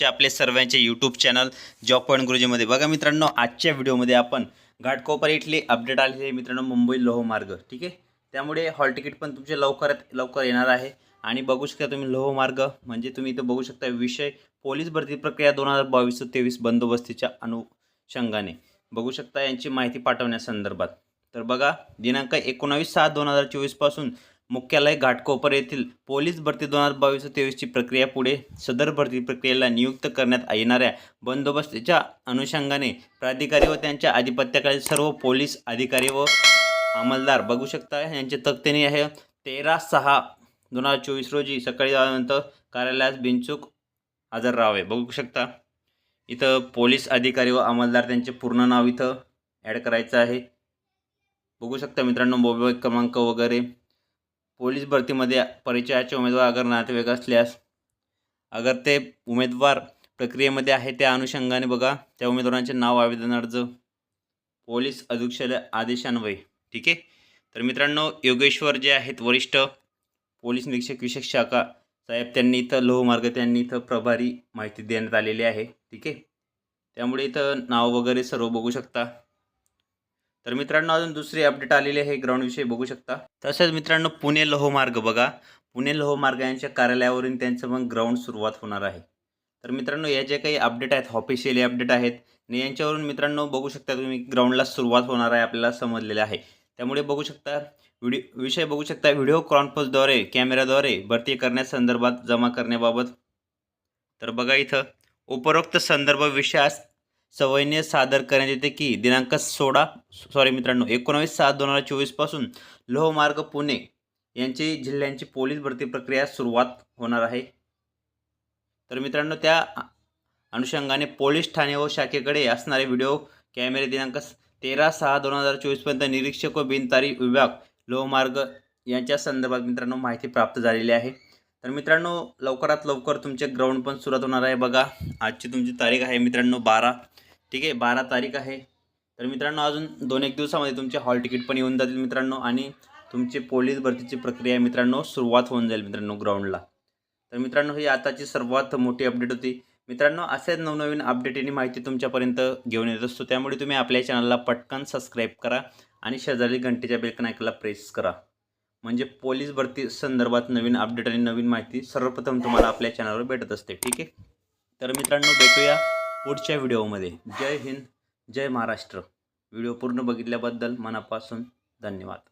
चे आपले सर्वांचे यूट्यूब चॅनल जॉब पॉईंट गुरुजीमध्ये बघा मित्रांनो आजच्या व्हिडिओमध्ये आपण घाटकोपर इथली अपडेट आले आहे मित्रांनो मुंबई लोहमार्ग. ठीक आहे? त्यामुळे हॉल तिकीट पण तुमचे लवकरात लवकर येणार आहे. आणि बघू शकता तुम्ही लोहमार्ग म्हणजे तुम्ही इथं बघू शकता विषय पोलीस भरती प्रक्रिया दोन हजार बावीस तेवीस बंदोबस्तीच्या अनुषंगाने. बघू शकता यांची माहिती पाठवण्यासंदर्भात. तर बघा दिनांक एकोणावीस सहा दोन हजार चोवीसपासून मुख्यालय घाटकोपर येथील पोलीस भरती दोन हजार बावीस तेवीसची प्रक्रिया पुढे सदर भरती प्रक्रियेला नियुक्त करण्यात येणाऱ्या बंदोबस्तीच्या अनुषंगाने प्राधिकारी व त्यांच्या आधिपत्याखालील सर्व पोलीस अधिकारी व अंमलदार बघू शकता. यांचे तक्तेने आहे तेरा सहा दोन हजार चोवीस रोजी सकाळी नंतर कार्यालयास बिनचूक हजर राहावे. बघू शकता. इथं पोलीस अधिकारी व अंमलदार त्यांचे पूर्ण नाव इथं ॲड करायचं आहे. बघू शकता मित्रांनो मोबाईल क्रमांक वगैरे. पोलीस भरतीमध्ये परिचयाचे उमेदवार अगर नातेवाईक असल्यास अगर ते उमेदवार प्रक्रियेमध्ये आहे त्या अनुषंगाने बघा त्या उमेदवारांचे नाव आवेदन अर्ज पोलीस अधीक्षक आदेशान्वये. ठीक आहे? तर मित्रांनो योगेश्वर जे आहेत वरिष्ठ पोलीस निरीक्षक विशेष शाखा साहेब त्यांनी इथं लोहमार्ग त्यांनी इथं प्रभारी माहिती देण्यात आलेली आहे. ठीक आहे? त्यामुळे इथं नाव वगैरे सर्व बघू शकता. तर मित्रांनो अजून दुसरी अपडेट आलेली आहे ग्राउंडविषयी. बघू शकता. तसेच मित्रांनो पुणे लोहमार्ग बघा. पुणे लोहमार्ग यांच्या कार्यालयावरून त्यांचं मग ग्राउंड सुरुवात होणार आहे. तर मित्रांनो या जे काही अपडेट आहेत ऑफिशियली अपडेट आहेत आणि यांच्यावरून मित्रांनो बघू शकता तुम्ही ग्राउंडला सुरुवात होणार आहे आपल्याला समजलेलं आहे. त्यामुळे बघू शकता व्हिडिओ विषय बघू शकता व्हिडिओ कॉन्फरन्सद्वारे कॅमेऱ्याद्वारे भरती करण्यासंदर्भात जमा करण्याबाबत. तर बघा इथं उपरोक्त संदर्भ विषयास सवयने सादर करण्यात येते की दिनांक सोळा सॉरी मित्रांनो एकोणावीस सात दोन हजार चोवीसपासून लोहमार्ग पुणे यांची जिल्ह्यांची पोलीस भरती प्रक्रिया सुरुवात होणार आहे. तर मित्रांनो त्या अनुषंगाने पोलीस ठाणे व शाखेकडे असणारे व्हिडिओ कॅमेरे दिनांक तेरा सहा दोन हजार चोवीसपर्यंत निरीक्षक व बिनतारी विभाग लोहमार्ग यांच्या संदर्भात मित्रांनो माहिती प्राप्त झालेली आहे. तर मित्रांनो लवकरात लवकर तुमचे ग्राउंड पण सुरुवात होणार आहे. बघा आजची तुमची तारीख आहे मित्रांनो बारा. ठीक आहे बारा तारीख आहे. तर मित्रांनो अजून दोन एक दिवसामध्ये तुमचे हॉल तिकीट पण येऊन जातील मित्रांनो आणि तुमची पोलीस भरतीची प्रक्रिया मित्रांनो सुरुवात होऊन जाईल मित्रांनो ग्राउंडला तर मित्रांनो ही आताची सर्वात मोठी अपडेट होती. मित्रांनो असेच नवनवीन अपडेट आणि माहिती तुमच्यापर्यंत घेऊन येत असतो. त्यामुळे तुम्ही आपल्या चॅनलला पटकन सबस्क्राईब करा आणि शेजारी घंटेच्या बेलकन ऐकायला प्रेस करा. म्हणजे पोलीस भरती संदर्भात नवीन अपडेट आणि नवीन माहिती सर्वप्रथम तुम्हाला आपल्या चॅनलवर भेटत असते ठीक आहे? तर मित्रांनो भेटूया पुढच्या व्हिडिओमध्ये जय हिंद जय महाराष्ट्र. व्हिडिओ पूर्ण बघितल्याबद्दल मनापासून धन्यवाद.